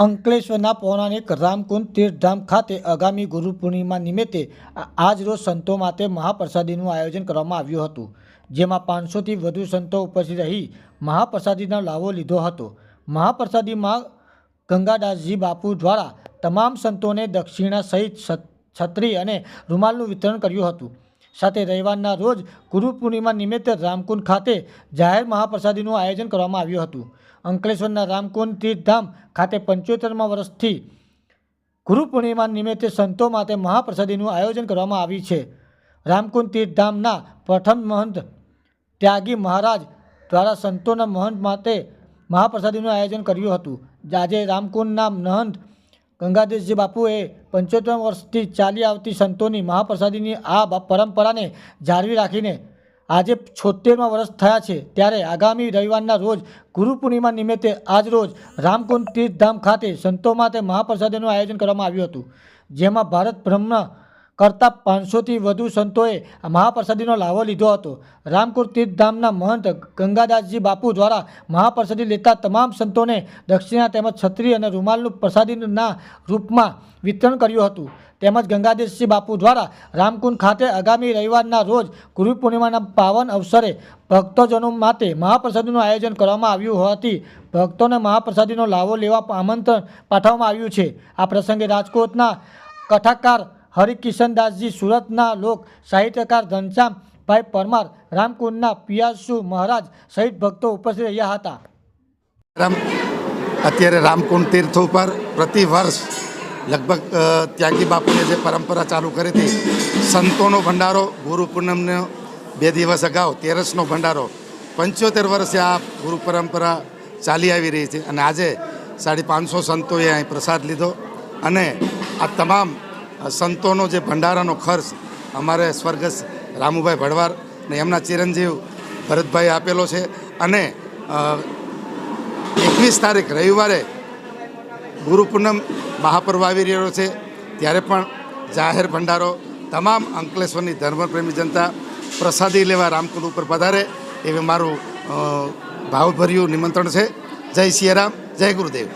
અંકલેશ્વરના પૌરાણિક રામકુંડ તીર્થધામ ખાતે આગામી ગુરુ પૂર્ણિમા નિમિત્તે આજરોજ સંતો માટે મહાપ્રસાદીનું આયોજન કરવામાં આવ્યું હતું, જેમાં પાંચસોથી વધુ સંતો ઉપસ્થિત રહી મહાપ્રસાદીનો લાવો લીધો હતો. મહાપ્રસાદીમાં ગંગાદાસજી બાપુ દ્વારા તમામ સંતોને દક્ષિણા સહિત છત્રી અને રૂમાલનું વિતરણ કર્યું હતું. સાથે રવિવારના રોજ ગુરુ પૂર્ણિમા નિમિત્તે રામકુંડ ખાતે જાહેર મહાપ્રસાદીનું આયોજન કરવામાં આવ્યું હતું. અંકલેશ્વરના રામકુંડ તીર્થધામ ખાતે પંચોતેરમાં વર્ષથી ગુરુ પૂર્ણિમા નિમિત્તે સંતો માટે મહાપ્રસાદીનું આયોજન કરવામાં આવ્યું છે. રામકુંડ તીર્થધામના પ્રથમ મહંત ત્યાગી મહારાજ દ્વારા સંતોના મહંત માટે મહાપ્રસાદીનું આયોજન કર્યું હતું. આજે રામકુંડના મહંત ગંગાદેશજી બાપુએ પંચોતેર વર્ષથી ચાલી આવતી સંતોની મહાપ્રસાદીની આ પરંપરાને જાળવી રાખીને આજે છોતેરમાં વર્ષ થયા છે ત્યારે આગામી રવિવારના રોજ ગુરુ પૂર્ણિમા નિમિત્તે આજ રોજ રામકુંડ તીર્થધામ ખાતે સંતો માટે મહાપ્રસાદીનું આયોજન કરવામાં આવ્યું હતું, જેમાં ભારત બ્રહ્મ કરતાં પાંચસોથી વધુ સંતોએ મહાપ્રસાદીનો લાવો લીધો હતો. રામકુંડ તીર્થધામના મહંત ગંગાદાસજી બાપુ દ્વારા મહાપ્રસાદી લેતા તમામ સંતોને દક્ષિણા તેમજ છત્રી અને રૂમાલનું પ્રસાદીના રૂપમાં વિતરણ કર્યું હતું. તેમજ ગંગાદેશજી બાપુ દ્વારા રામકુંડ ખાતે આગામી રવિવારના રોજ ગુરુ પૂર્ણિમાના પાવન અવસરે ભક્તજનો માટે મહાપ્રસાદીનું આયોજન કરવામાં આવ્યું હોવાથી ભક્તોને મહાપ્રસાદીનો લાવો લેવા આમંત્રણ પાઠવવામાં આવ્યું છે. આ પ્રસંગે રાજકોટના કથાકાર હરિકિશનદાસજી સુરતના લોક સાહિત્યકાર ઘનશ્યામભાઈ પરમાર રામકુંડના પિયાસુ મહારાજ સહિત ભક્તો ઉપસ્થિત રહ્યા હતા. અત્યારે રામકુંડ તીર્થ ઉપર પ્રતિ વર્ષ લગભગ ત્યાગી બાપુએ જે પરંપરા ચાલુ કરી હતી, સંતોનો ભંડારો, ગુરુ પૂનમનો બે દિવસ અગાઉ તેરસનો ભંડારો, પંચોતેર વર્ષે આ ગુરુ પરંપરા ચાલી આવી રહી છે. અને આજે સાડી પાંચસો સંતોએ અહીં પ્રસાદ લીધો. અને આ તમામ સંતોનો જે ભંડારાનો ખર્ચ અમારે સ્વર્ગસ્થ રામુભાઈ ભડવાર ને એમના ચિરંજીવ ભરતભાઈ આપેલો છે અને એકવીસ તારીખ રવિવારે ગુરુપૂનમ મહાપર્વ આવી રહ્યો છે. ત્યારે પણ જાહેર ભંડારો, તમામ અંકલેશ્વરની ધર્મપ્રેમી જનતા પ્રસાદી લેવા રામકુંડ ઉપર પધારે એવું મારું ભાવભર્યું નિમંત્રણ છે. જય સિયારામ, જય ગુરુદેવ.